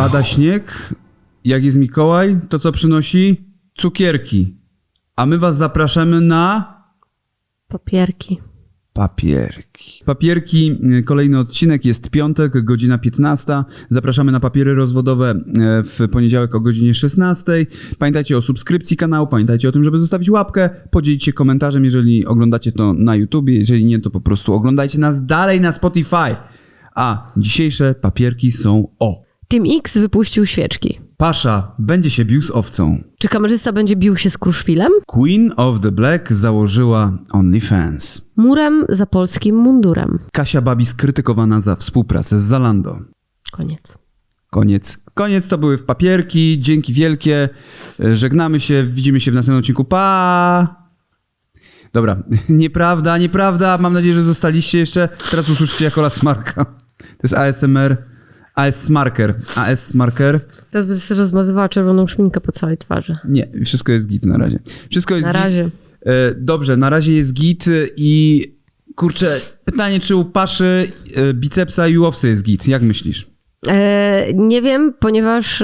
pada śnieg, jak jest Mikołaj, to co przynosi? Cukierki. A my was zapraszamy na Papierki. papierki. Papierki, kolejny odcinek, jest piątek, godzina 15. Zapraszamy na papiery rozwodowe e, w poniedziałek o godzinie 16. Pamiętajcie o subskrypcji kanału, pamiętajcie o tym, żeby zostawić łapkę, podzielić się komentarzem, jeżeli oglądacie to na YouTubie, jeżeli nie, to po prostu oglądajcie nas dalej na Spotify. A dzisiejsze papierki są o. Team X wypuścił świeczki. Pasza będzie się bił z owcą. Czy kamerzysta będzie bił się z Kruszwilem? Queen of the Black założyła OnlyFans. Murem za polskim mundurem. Kasia Babi skrytykowana za współpracę z Zalando. Koniec. Koniec. Koniec to były w papierki. Dzięki wielkie. E, Żegnamy się. Widzimy się w następnym odcinku. Pa! Dobra. Nieprawda, nieprawda. Mam nadzieję, że zostaliście jeszcze. Teraz usłyszycie jako las Marka. To jest ASMR. AS Marker. AS Marker. Teraz będę sobie rozmazywała czerwoną szminkę po całej twarzy. Nie, wszystko jest git na razie. Wszystko jest Na git. razie. E, Dobrze, na razie jest git i kurczę, pytanie, czy u Paszy e, bicepsa i u owcy jest git? Jak myślisz? E, nie wiem, ponieważ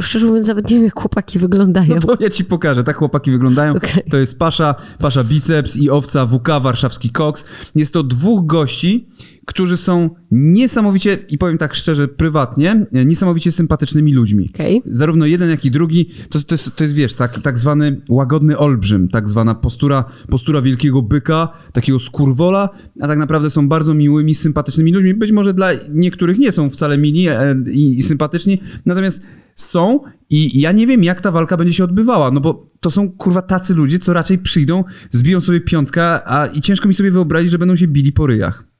szczerze mówiąc nawet nie wiem, jak chłopaki wyglądają. No to ja ci pokażę. Tak chłopaki wyglądają. Okej. To jest Pasza, Pasza biceps i owca WK, warszawski koks. Jest to dwóch gości, którzy są niesamowicie, i powiem tak szczerze, prywatnie, e, niesamowicie sympatycznymi ludźmi. Okej. Zarówno jeden, jak i drugi, to, to, jest, to jest, wiesz, tak, tak zwany łagodny olbrzym, tak zwana postura, postura wielkiego byka, takiego skurwola, a tak naprawdę są bardzo miłymi, sympatycznymi ludźmi. Być może dla niektórych nie są wcale mili e, i, i sympatyczni, natomiast są i ja nie wiem, jak ta walka będzie się odbywała, no bo to są kurwa tacy ludzie, co raczej przyjdą, zbiją sobie piątka, a i ciężko mi sobie wyobrazić, że będą się bili po ryjach.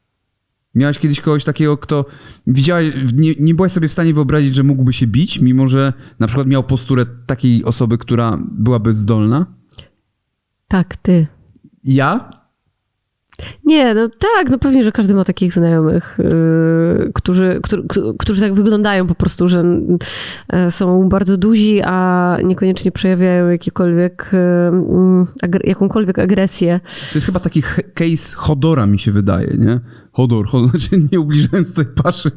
Miałeś kiedyś kogoś takiego, kto widziałeś, nie, nie byłaś sobie w stanie wyobrazić, że mógłby się bić, mimo że na przykład miał posturę takiej osoby, która byłaby zdolna? Tak, ty. Ja? Nie, no tak, no pewnie, że każdy ma takich znajomych, yy, którzy, którzy, którzy tak wyglądają po prostu, że yy, są bardzo duzi, a niekoniecznie przejawiają jakiekolwiek, yy, agre- jakąkolwiek agresję. To jest chyba taki case Hodora, mi się wydaje, nie? Hodor, Hodor, znaczy nie ubliżając tej paszy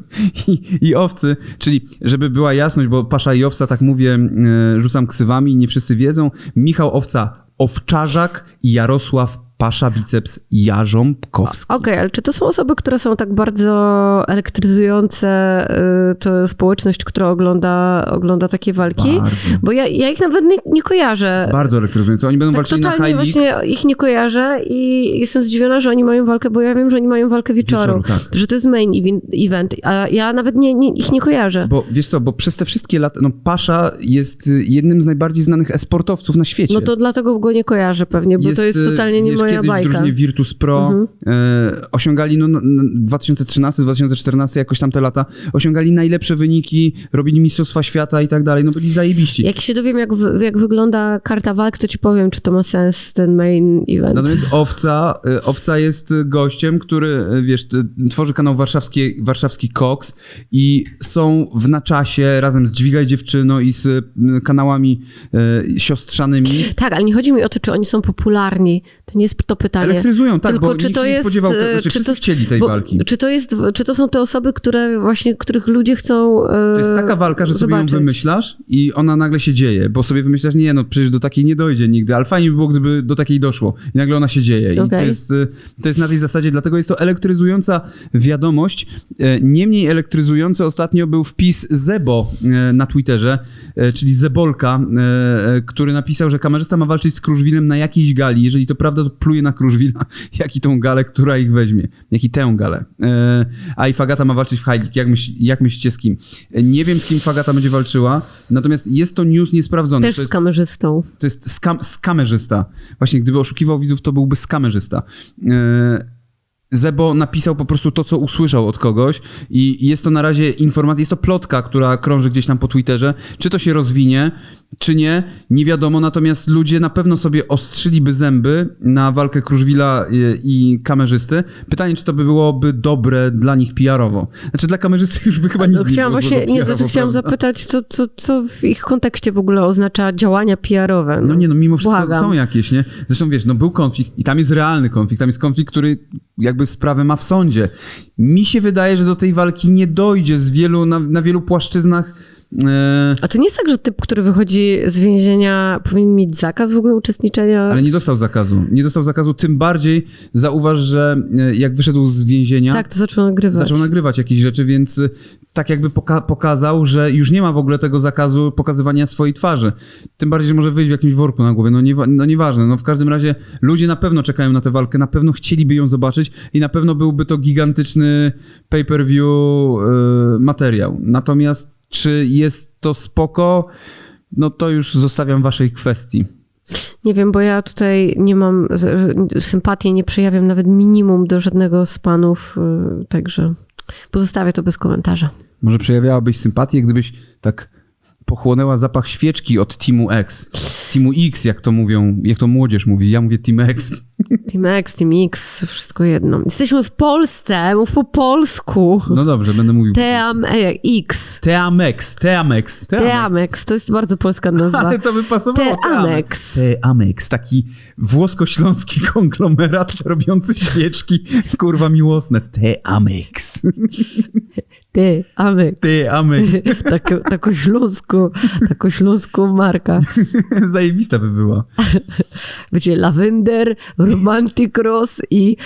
i, i owcy, czyli żeby była jasność, bo pasza i owca, tak mówię, e, rzucam ksywami, nie wszyscy wiedzą. Michał Owca Owczarzak i Jarosław Pasza Biceps Jarząbkowski. Okej, ale czy to są osoby, które są tak bardzo elektryzujące, yy, to społeczność, która ogląda, ogląda takie walki? Bardzo. Bo ja, ja ich nawet nie, nie kojarzę. Bardzo elektryzujące. Oni będą Tak walczyli na High League. właśnie ich nie kojarzę i jestem zdziwiona, że oni mają walkę, bo ja wiem, że oni mają walkę wieczoru, Wieczoru, tak. że to jest main event, a ja nawet nie, nie, ich nie kojarzę. Bo wiesz co, bo przez te wszystkie lata, no Pasza jest y, jednym z najbardziej znanych esportowców na świecie. No to dlatego go nie kojarzę pewnie, bo to jest y, totalnie nie wiesz, moja kiedyś w bajka. drużynie Virtus Pro e, osiągali, no, no, no 2013-2014, jakoś tam te lata, osiągali najlepsze wyniki, robili mistrzostwa świata i tak dalej, no byli zajebiści. Jak się dowiem, jak, wy- jak wygląda karta walk, to ci powiem, czy to ma sens, ten main event. Natomiast Owca, y, Owca jest y, gościem, który, y, wiesz, tworzy kanał warszawski, warszawski Cox i są w na czasie razem z Dźwigaj Dziewczyno i z kanałami y, siostrzanymi. Tak, ale nie chodzi mi o to, czy oni są popularni. To nie jest to pytanie. Elektryzują, tak, Tylko bo czy nikt to się nie jest, spodziewał, e, znaczy czy wszyscy to- chcieli tej bo- walki. Czy to, jest, czy to są te osoby, które właśnie, których ludzie chcą e, To jest taka walka, że sobie zobaczyć. ją wymyślasz i ona nagle się dzieje, bo sobie wymyślasz, nie no, przecież do takiej nie dojdzie nigdy, ale fajnie by było, gdyby do takiej doszło. I nagle ona się dzieje. I to jest, y, to jest na tej zasadzie, dlatego jest to elektryzująca wiadomość. E, Niemniej elektryzujący ostatnio był wpis Zebo e, na Twitterze, e, czyli Zebolka, e, e, który napisał, że kamerzysta ma walczyć z Kruszwilem na jakiejś gali. Jeżeli to prawda, to pluje na Kruszwila, jak i tą galę, która ich weźmie. Jak i tę galę. E, A i Fagata ma walczyć w League. Jak, myśl, jak myślicie z kim? E, Nie wiem, z kim Fagata będzie walczyła, natomiast jest to news niesprawdzony. Też to z jest, kamerzystą. to jest skam, skamerzysta. Właśnie, gdyby oszukiwał widzów, to byłby skamerzysta. E, Zebo napisał po prostu to, co usłyszał od kogoś i jest to na razie informacja, jest to plotka, która krąży gdzieś tam po Twitterze. Czy to się rozwinie, czy nie, nie wiadomo, natomiast ludzie na pewno sobie ostrzyliby zęby na walkę Kruszwila i, i kamerzysty. Pytanie, czy to by byłoby dobre dla nich PR-owo. Znaczy dla kamerzysty już by chyba nic No, nie chciałam było właśnie, złego nie, znaczy chciałam zapytać, co, co, co w ich kontekście w ogóle oznacza działania PR-owe. No nie, no mimo wszystko Błagam. są jakieś, nie? Zresztą wiesz, no był konflikt i tam jest realny konflikt, tam jest konflikt, który jakby sprawę ma w sądzie. Mi się wydaje, że do tej walki nie dojdzie z wielu, na, na wielu płaszczyznach E, A to nie jest tak, że typ, który wychodzi z więzienia, powinien mieć zakaz w ogóle uczestniczenia? ale nie dostał zakazu. Nie dostał zakazu, tym bardziej zauważ, że e, jak wyszedł z więzienia, Tak, to zaczął nagrywać. zaczął nagrywać jakieś rzeczy, więc tak jakby poka- pokazał, że już nie ma w ogóle tego zakazu pokazywania swojej twarzy. Tym bardziej, że może wyjść w jakimś worku na głowie. No, nie, no nieważne. No w każdym razie ludzie na pewno czekają na tę walkę, na pewno chcieliby ją zobaczyć i na pewno byłby to gigantyczny pay-per-view y, materiał. Natomiast czy jest to spoko? No to już zostawiam waszej kwestii. Nie wiem, bo ja tutaj nie mam sympatii, nie przejawiam nawet minimum do żadnego z panów, y, także pozostawię to bez komentarza. Może przejawiałabyś sympatię, gdybyś tak pochłonęła zapach świeczki od Teamu X. Teamu X, jak to mówią, jak to młodzież mówi. Ja mówię Team X. Team X, Team X, wszystko jedno. Jesteśmy w Polsce, mów po polsku. No dobrze, będę mówił. Team e, X. Teamex, Teamex, Teamex. Teamex, to jest bardzo polska nazwa. Ale to by pasowało. Teamex. Teamex, taki włosko-śląski konglomerat robiący świeczki, kurwa miłosne. Teamex. Teamex. Teamex. Tak, tako śląsko, tako śląską marka. Zajebista by była. Będzie Lavender, Romantic Rose i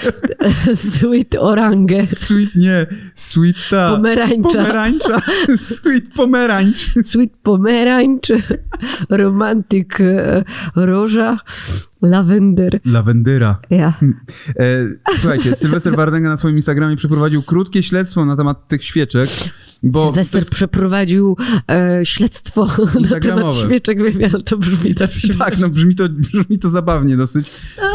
Sweet Orange. Sweet nie, sweet ta. Pomerańcza. Pomerańcza. Sweet pomerańcz. Sweet pomarańcz, romantic e, róża, lavender. Lawendyra. Ja. E, słuchajcie, Sylwester Wardęga na swoim Instagramie przeprowadził krótkie śledztwo na temat tych świeczek, bo to Sylwester jest, przeprowadził e, śledztwo na temat świeczek, wiem, ale to brzmi tak. tak, no brzmi to, brzmi to zabawnie dosyć,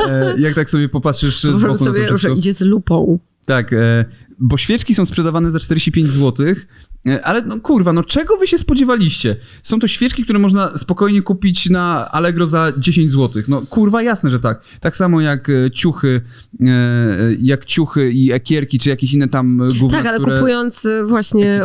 e, jak tak sobie popatrzysz z boku na to sobie, że wszystko. idzie z lupą. Tak, e, bo świeczki są sprzedawane za 45 zł, ale no kurwa, no czego wy się spodziewaliście? Są to świeczki, które można spokojnie kupić na Allegro za 10 zł. No kurwa, jasne, że tak. Tak samo jak e, ciuchy, e, jak ciuchy i ekierki, czy jakieś inne tam e, gówna, Tak, ale kupując e, właśnie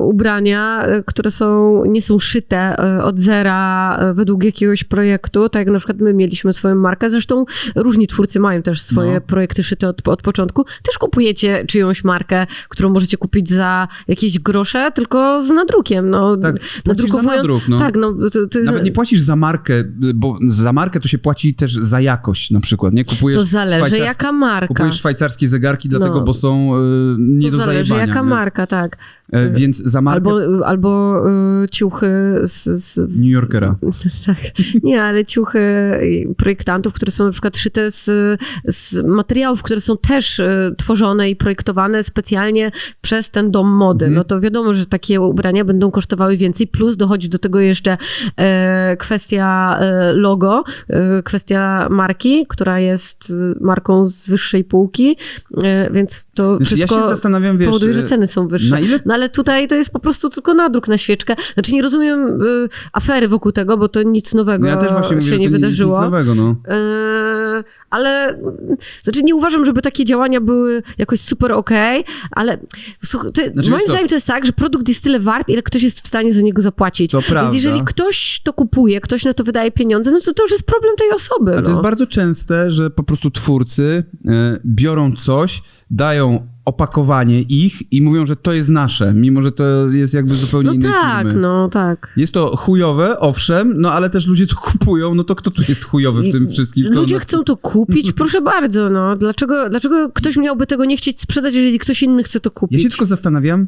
ubrania, e, które są, nie są szyte e, od zera e, według jakiegoś projektu, tak jak na przykład my mieliśmy swoją markę, zresztą różni twórcy mają też swoje No. projekty szyte od, od początku, też kupujecie czyjąś markę, którą możecie kupić za jakieś grosze, tylko z nadrukiem, no. Tak, płacisz za nadruk, no. Tak, no. To, to, Nawet nie płacisz za markę, bo za markę to się płaci też za jakość na przykład, nie? Kupujesz to zależy jaka marka. Kupujesz szwajcarskie zegarki, dlatego, No. bo są e, nie to do zależy zajebania. jaka nie? marka, tak. E, więc za markę Albo, albo y, ciuchy z, z New Yorkera. Tak. Nie, ale ciuchy projektantów, które są na przykład szyte z, z materiałów, które są też e, tworzone i projektowane specjalnie przez ten dom mody. Mhm. No to wiadomo, że takie ubrania będą kosztowały więcej, plus dochodzi do tego jeszcze e, kwestia e, logo, kwestia marki, która jest marką z wyższej półki, więc to Znaczy, ja wszystko się zastanawiam, wiesz, powoduje, że ceny są wyższe. na ile- No ale tutaj to jest po prostu tylko nadruk na świeczkę. Znaczy nie rozumiem y, afery wokół tego, bo to nic nowego No ja też właśnie mówię, się że nie to wydarzyło. Nic nowego, no. Yy, ale znaczy nie uważam, żeby takie działania były jakoś super okej, ale słuch, to, Znaczy, moim zdaniem to jest tak, że produkt jest tyle wart, ile ktoś jest w stanie za niego zapłacić. To prawda. Więc jeżeli ktoś to kupuje, ktoś na to wydaje pieniądze, no to to już jest problem tej osoby. A to no. jest bardzo częste, że po prostu twórcy e, biorą coś, dają opakowanie ich i mówią, że to jest nasze, mimo że to jest jakby zupełnie No innej tak, firmy. no tak. Jest to chujowe, owszem, no ale też ludzie to kupują, no to kto tu jest chujowy w tym wszystkim? Kto Ludzie na- chcą to kupić, proszę bardzo, no. Dlaczego, dlaczego ktoś miałby tego nie chcieć sprzedać, jeżeli ktoś inny chce to Ja kupić? się tylko zastanawiam,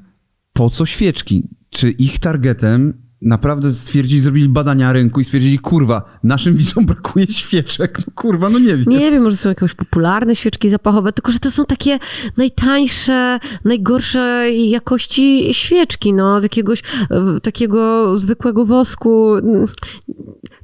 po co świeczki? Czy ich targetem naprawdę stwierdzili, zrobili badania rynku i stwierdzili, kurwa, naszym widzom brakuje świeczek. No kurwa, no nie wiem. Nie wiem, może są jakieś popularne świeczki zapachowe, tylko że to są takie najtańsze, najgorszej jakości świeczki, no, z jakiegoś takiego zwykłego wosku.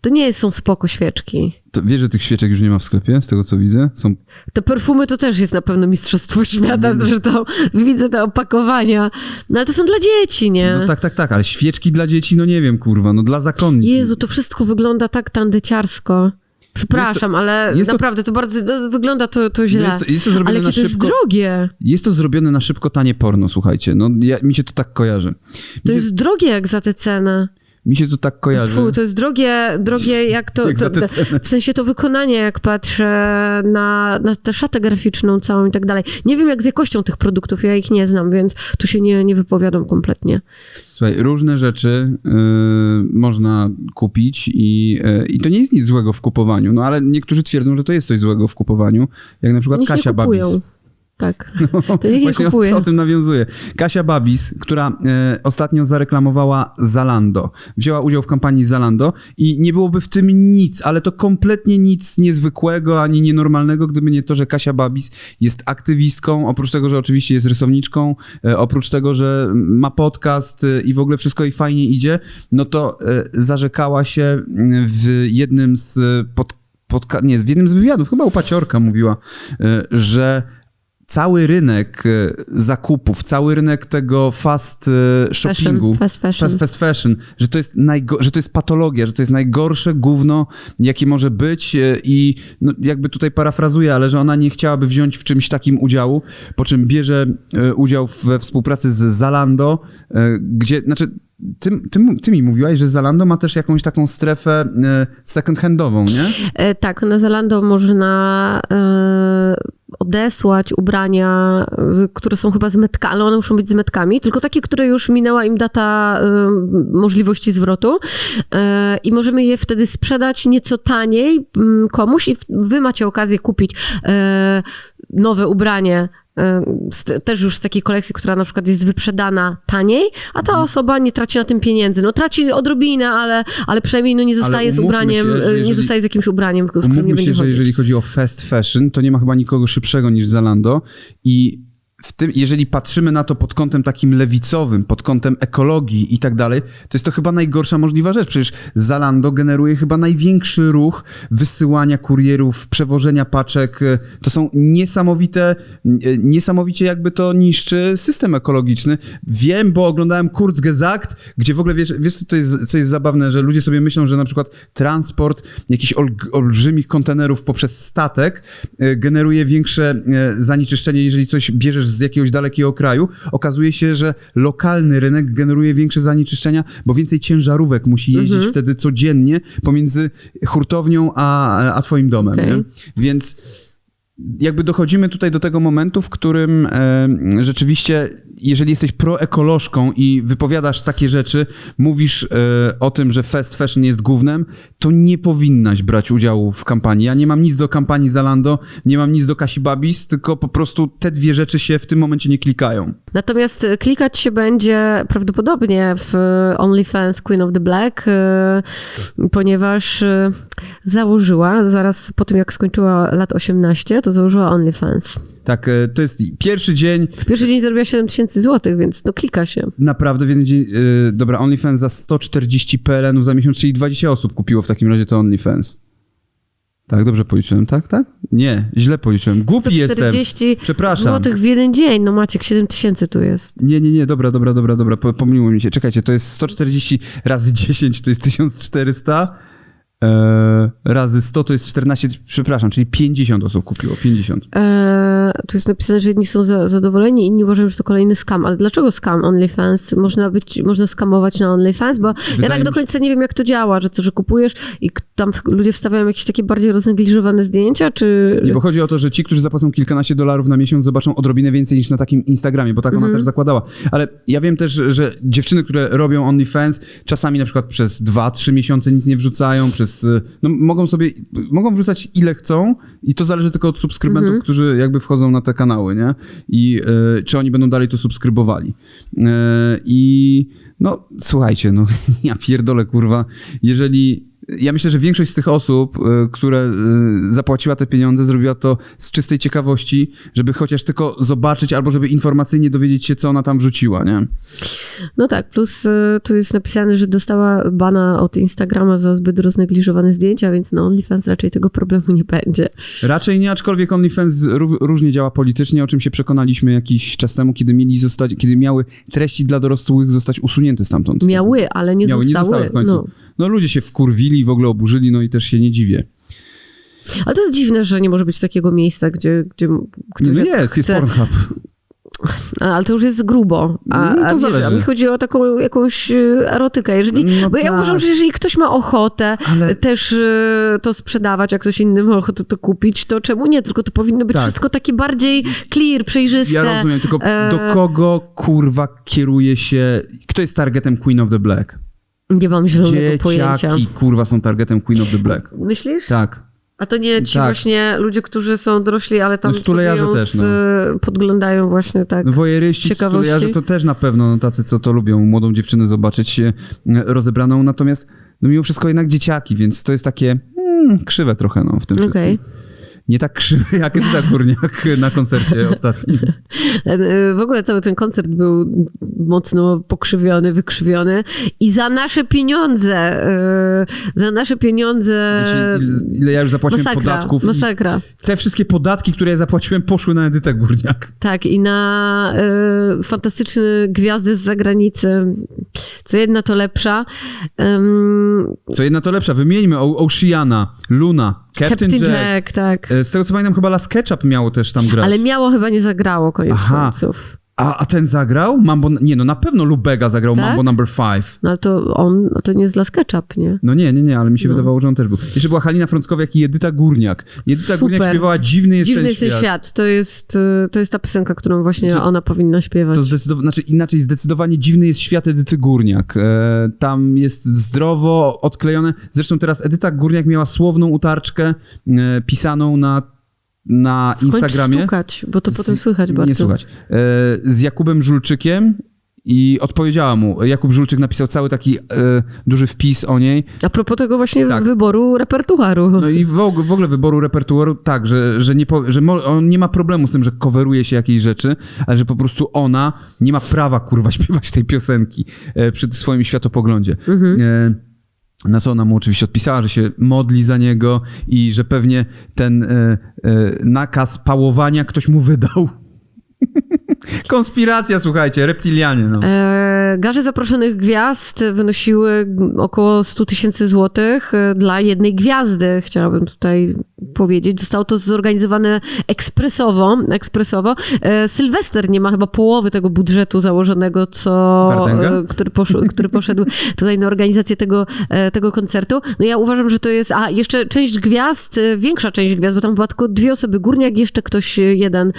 To nie są spoko świeczki. To wiesz, że tych świeczek już nie ma w sklepie, z tego co widzę? Są Te perfumy to też jest na pewno mistrzostwo świata, zresztą widzę te opakowania. No ale to są dla dzieci, nie? No tak, tak, tak, ale świeczki dla dzieci, no nie wiem, kurwa, no dla zakonnic. Jezu, to wszystko wygląda tak tandeciarsko. Przepraszam, ale jest to- naprawdę to bardzo to, wygląda to, to No źle. jest, to, jest to zrobione ale na to jest szybko. drogie. Jest to zrobione na szybko tanie porno, słuchajcie. No ja, mi się to tak kojarzy. Mi To jest drogie jak za tę cenę. Mi się to tak kojarzy. Fu, to jest drogie, drogie jak to, Jak to, w sensie to wykonanie, jak patrzę na, na tę szatę graficzną całą i tak dalej. Nie wiem jak z jakością tych produktów, ja ich nie znam, więc tu się nie, nie wypowiadam kompletnie. Słuchaj, różne rzeczy y, można kupić i, y, i to nie jest nic złego w kupowaniu, no ale niektórzy twierdzą, że to jest coś złego w kupowaniu, jak na przykład Niech Kasia. Babis. Tak. To niech nie Właśnie o, kupuje. o tym nawiązuje. Kasia Babis, która e, ostatnio zareklamowała Zalando. Wzięła udział w kampanii Zalando i nie byłoby w tym nic, ale to kompletnie nic niezwykłego ani nienormalnego, gdyby nie to, że Kasia Babis jest aktywistką, oprócz tego, że oczywiście jest rysowniczką, e, oprócz tego, że ma podcast e, i w ogóle wszystko jej fajnie idzie, no to e, zarzekała się mm, w jednym z pod, podca- nie, w jednym z wywiadów, chyba u Paciorka mówiła, e, że cały rynek e, zakupów, cały rynek tego fast e, shoppingu, Fashion, fast fashion. Fast, fast fashion, że to, jest najgo- że to jest patologia, że to jest najgorsze gówno, jakie może być e, i no, jakby tutaj parafrazuję, ale że ona nie chciałaby wziąć w czymś takim udziału, po czym bierze udział we współpracy z Zalando, gdzie, znaczy ty, ty, ty mi mówiłaś, że Zalando ma też jakąś taką strefę second-handową, nie? Tak, na Zalando można odesłać ubrania, które są chyba z metkami, ale one muszą być z metkami, tylko takie, które już minęła im data e, możliwości zwrotu e, i możemy je wtedy sprzedać nieco taniej m, komuś i wy macie okazję kupić e, nowe ubranie z, też już z takiej kolekcji, która na przykład jest wyprzedana taniej, a ta osoba nie traci na tym pieniędzy. No traci odrobinę, ale, ale przynajmniej no, nie zostaje z ubraniem, się, że e, nie jeżeli- zostaje z jakimś ubraniem, w którym nie będzie się, że chodzić. jeżeli chodzi o fast fashion, to nie ma chyba nikogo szybszego niż Zalando i w tym, jeżeli patrzymy na to pod kątem takim lewicowym, pod kątem ekologii i tak dalej, to jest to chyba najgorsza możliwa rzecz. Przecież Zalando generuje chyba największy ruch wysyłania kurierów, przewożenia paczek. To są niesamowite, niesamowicie jakby to niszczy system ekologiczny. Wiem, bo oglądałem Kurzgesagt, gdzie w ogóle wiesz, wiesz co, jest, co jest zabawne, że ludzie sobie myślą, że na przykład transport jakichś olg- olbrzymich kontenerów poprzez statek e, generuje większe e, zanieczyszczenie, jeżeli coś bierzesz z jakiegoś dalekiego kraju. Okazuje się, że lokalny rynek generuje większe zanieczyszczenia, bo więcej ciężarówek musi jeździć wtedy codziennie pomiędzy hurtownią a, a twoim domem. Nie? Więc jakby dochodzimy tutaj do tego momentu, w którym e, rzeczywiście, jeżeli jesteś proekolożką i wypowiadasz takie rzeczy, mówisz e, o tym, że fast fashion jest gównem, to nie powinnaś brać udziału w kampanii. Ja nie mam nic do kampanii Zalando, nie mam nic do Kasi Babis, tylko po prostu te dwie rzeczy się w tym momencie nie klikają. Natomiast e, klikać się będzie prawdopodobnie w e, OnlyFans Queen of the Black, e, ponieważ założyła, zaraz po tym jak skończyła lat 18, to założyła OnlyFans. Tak, e, to jest pierwszy dzień, W pierwszy dzień zarobiła 7 tysięcy złotych, więc no klika się. Naprawdę w jeden dzień, yy, dobra, OnlyFans za 140 PLN-ów za miesiąc, czyli 20 osób kupiło w takim razie to OnlyFans. Tak, dobrze policzyłem, tak, tak? Nie, źle policzyłem. Głupi jestem. 40 Przepraszam. złotych w jeden dzień. No Maciek, 7 tysięcy tu jest. Nie, nie, nie, dobra, dobra, dobra, dobra, po- pomyliło mi się. Czekajcie, to jest 140 razy 10 to jest 1400, e, razy 100 to jest 14, przepraszam, czyli 50 osób kupiło, 50. Eee, tu jest napisane, że jedni są za, zadowoleni, inni uważają, że to kolejny scam. Ale dlaczego scam OnlyFans? Można być, można skamować na OnlyFans, bo ja Wydaje tak mi do się- końca nie wiem, jak to działa, że co, że kupujesz i tam ludzie wstawiają jakieś takie bardziej roznegliżowane zdjęcia, czy... Nie, bo chodzi o to, że ci, którzy zapłacą kilkanaście dolarów na miesiąc, zobaczą odrobinę więcej niż na takim Instagramie, bo tak ona też zakładała. Ale ja wiem też, że dziewczyny, które robią OnlyFans, czasami na przykład przez dwa, trzy miesiące nic nie wrzucają, przez, y, no mogą sobie, mogą wrzucać ile chcą i to zależy tylko od subskrybentów, którzy jakby wchodzą na te kanały, nie? I y, czy oni będą dalej to subskrybowali. Y, I no, słuchajcie, no, ja pierdolę, kurwa, jeżeli ja myślę, że większość z tych osób, y, które y, zapłaciła te pieniądze, zrobiła to z czystej ciekawości, żeby chociaż tylko zobaczyć albo żeby informacyjnie dowiedzieć się, co ona tam wrzuciła, nie? No tak, plus y, tu jest napisane, że dostała bana od Instagrama za zbyt roznegliżowane zdjęcia, więc na OnlyFans raczej tego problemu nie będzie. Raczej nie, aczkolwiek OnlyFans ró- różnie działa politycznie, o czym się przekonaliśmy jakiś czas temu, kiedy mieli zostać, kiedy miały treści dla dorosłych zostać usunięte stamtąd. Miały, ale nie Miały, zostały. nie zostały w końcu. No. No. ludzie się wkurwili, w ogóle oburzyli, no i też się nie dziwię. Ale to jest dziwne, że nie może być takiego miejsca, gdzie, gdzie ktoś No jest, jest chce... Pornhub. A, Ale to już jest grubo. A, No to a, wiesz, a mi chodzi o taką jakąś e, erotykę. Jeżeli, No bo ja tak. uważam, że jeżeli ktoś ma ochotę Ale- też e, to sprzedawać, a ktoś inny ma ochotę to kupić, to czemu nie? Tylko to powinno być Tak. wszystko takie bardziej clear, przejrzyste. Ja rozumiem, tylko E, do kogo kurwa kieruje się. Kto jest targetem Queen of the Black? Nie mam zielonego pojęcia. Dzieciaki kurwa są targetem Queen of the Black. Myślisz? Tak. A to nie ci Tak. właśnie ludzie, którzy są dorośli, ale tam No, stulejarze sobie też, z, podglądają właśnie tak. No, Wojeryści, ciekawości. to też na pewno no, tacy, co to lubią, młodą dziewczynę zobaczyć się e, rozebraną, natomiast no, mimo wszystko jednak dzieciaki, więc to jest takie mm, krzywe trochę no, w tym Okej. wszystkim. Nie tak krzywe jak Edyta Górniak na koncercie ostatnim. W ogóle cały ten koncert był mocno pokrzywiony, wykrzywiony i za nasze pieniądze, e, za nasze pieniądze Wiecie, ile- ja już zapłaciłem masakra, podatków. masakra. Te wszystkie podatki, które ja zapłaciłem, poszły na Edytę Górniak. Tak, i na e, fantastyczne gwiazdy z zagranicy. Co jedna to lepsza. Em, Co jedna to lepsza, wymieńmy o- Oceana, Luna, Captain, Captain Jack. Jack, tak. E, Z tego co pamiętam, chyba Las Ketchup miało też tam grać. Ale miało chyba nie zagrało koniec Aha. końców. A, a ten zagrał? Mambo, nie, no na pewno Lubega zagrał Tak? Mambo Number 5. No ale to on, no to nie jest dla SketchUp, nie? No nie, nie, nie, ale mi się wydawało, że on też był. Jeszcze była Halina Frąckowiak i Edyta Górniak. Edyta Super. Górniak śpiewała Dziwny jest Dziwny ten jest świat. świat. To jest, y, to jest ta piosenka, którą właśnie Znaczy, ona powinna śpiewać. To zdecydowanie, znaczy inaczej, zdecydowanie dziwny jest świat Edyty Górniak. E, tam jest zdrowo odklejone. Zresztą teraz Edyta Górniak miała słowną utarczkę e, pisaną na, na Skończ Instagramie. stukać, bo to Z- potem słychać bardzo. Nie słuchać. E, z Jakubem Żulczykiem i odpowiedziała mu. Jakub Żulczyk napisał cały taki e, duży wpis o niej. A propos tego właśnie Tak. wyboru repertuaru. No i w, w ogóle wyboru repertuaru tak, że, że, nie, po, że mo, on nie ma problemu z tym, że coveruje się jakieś rzeczy, ale że po prostu ona nie ma prawa kurwa śpiewać tej piosenki e, przy swoim światopoglądzie. E, na co ona mu oczywiście odpisała, że się modli za niego i że pewnie ten e, e, nakaz pałowania ktoś mu wydał. Konspiracja, słuchajcie, reptilianie. No. E, garze zaproszonych gwiazd wynosiły około 100 tysięcy złotych e, dla jednej gwiazdy, chciałabym tutaj powiedzieć. Zostało to zorganizowane ekspresowo. ekspresowo. E, Sylwester nie ma chyba połowy tego budżetu założonego, co, e, który, poszł, który poszedł tutaj na organizację tego, e, tego koncertu. No ja uważam, że to jest, a jeszcze część gwiazd, e, większa część gwiazd, bo tam była tylko dwie osoby, Górniak, jeszcze ktoś jeden,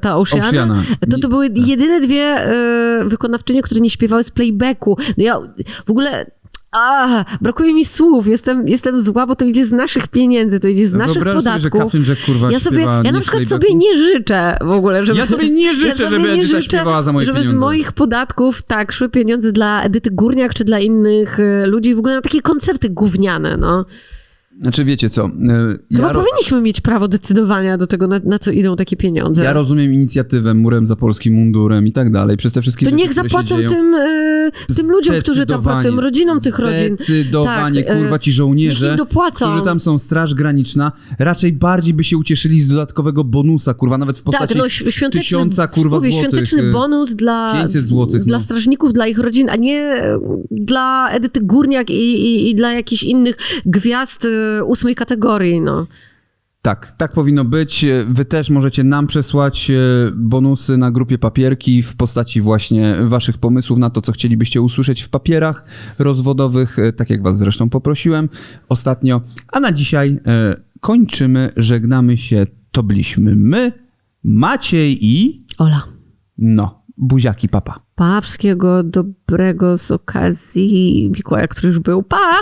ta Oceana. Oceana. To, to były jedyne dwie e, wykonawczynie, które nie śpiewały z playbacku. No ja w ogóle... A, brakuje mi słów, jestem, jestem zła, bo to idzie z naszych pieniędzy, to idzie z No naszych wyobraź sobie, że podatków. Jack, kurwa, ja sobie, ja na przykład sobie nie życzę w ogóle, żeby... Ja sobie nie życzę, ja sobie żeby nie Edyta życzę, śpiewała za moje żeby pieniądze. z moich podatków, tak, szły pieniądze dla Edyty Górniak, czy dla innych e, ludzi, w ogóle na takie koncerty gówniane, no. Znaczy wiecie co, Chyba ja, ro- powinniśmy mieć prawo decydowania do tego, na, na co idą takie pieniądze. ja rozumiem inicjatywę murem za polskim mundurem i tak dalej, przez te wszystkie To rzeczy, niech zapłacą tym, e, tym ludziom, którzy tam pracują, rodzinom tych rodzin. Zdecydowanie, Tak, e, kurwa, ci Niech żołnierze, dopłacą. którzy tam są, straż graniczna, raczej bardziej by się ucieszyli z dodatkowego bonusa, kurwa, nawet w postaci Tak, no świąteczny, tysiąca, kurwa, mówię, złotych. świąteczny y, bonus dla, 500 złotych, dla no. strażników, dla ich rodzin, a nie dla Edyty Górniak i, i, i dla jakichś innych gwiazd ósmej kategorii, no. Tak, tak powinno być. Wy też możecie nam przesłać e, bonusy na grupie papierki w postaci właśnie waszych pomysłów na to, co chcielibyście usłyszeć w papierach rozwodowych, tak jak was zresztą poprosiłem ostatnio. A na dzisiaj kończymy, żegnamy się. To byliśmy my, Maciej i Ola. no, buziaki papa. Pa, wszystkiego dobrego z okazji Mikołaja, który już był. Pa!